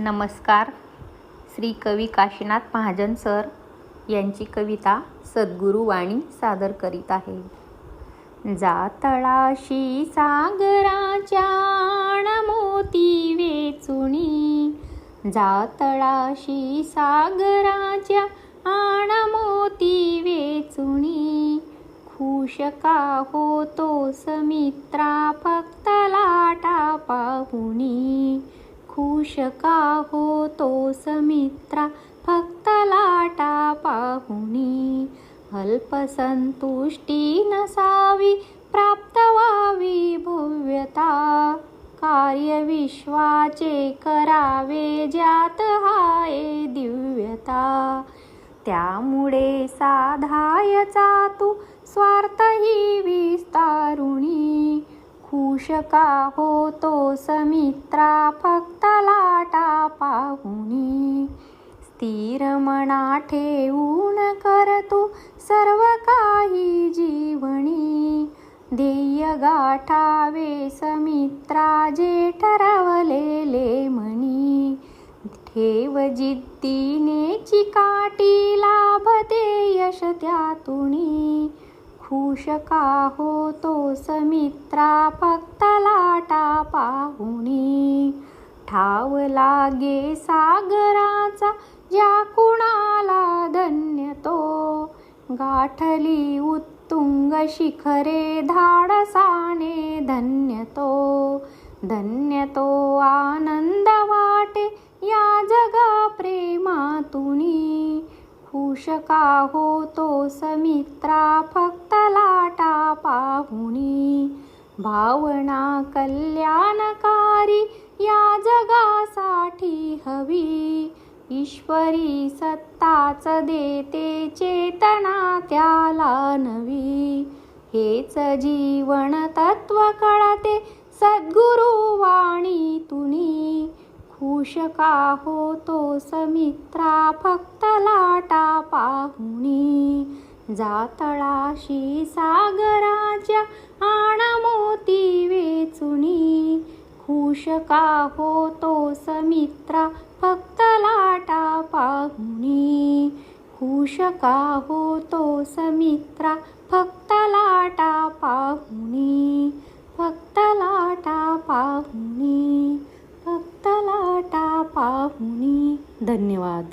नमस्कार. श्री कवी काशीनाथ महाजन सर यांची कविता सद्गुरू वाणी सादर करीत आहे. जातळाशी सागराच्या मोती वेचुणी. जातळाशी सागराच्या मोती वेचुणी. खुश का होतो समित्रा फक्त लाटा पाहुणी. खुश का होतो समित्रा फक्त लाटा पाहुणी. अल्पसंतुष्टी नसावी प्राप्त व्हावी भव्यता. कार्य विश्वाचे करावे ज्यात हाये दिव्यता. त्यामुळे साधायचा तू स्वार्थही विस्तारुणी. खुश का होतो समित्रा रमणा ठेवून करतो सर्व काही जीवनी. ध्येय गाठावे समित्रा जे ठरवलेले म्हणी ठेव जिद्दीने चिकाटी लाभते यश त्यातुणी खुश का हो ठाव लागे सागराचा ज्या कुणाला धन्य तो. गाठली उत्तुंग शिखरे धाडसाने धन्य तो. धन्य तो आनंद वाटे या जगा प्रेमातुनी. खुश का होतो समित्रा फक्त लाटा पाहुणी भावना कल्याणकारी या जगासाठी हवी. ईश्वरी सत्ताच देते चेतना त्याला नवी. हेच जीवन तत्व कळते सद्गुरु वाणी तुनी. खुश का होतो समित्रा फक्त जातळाशी सागराच्या मोती वेचुनी. खुश का होतो समित्रा फक्त लाटा पाहुणी खुश का होतो समित्रा फक्त लाटा पाहुणी फक्त लाटा पाहुणी फक्त लाटा पाहुणी धन्यवाद.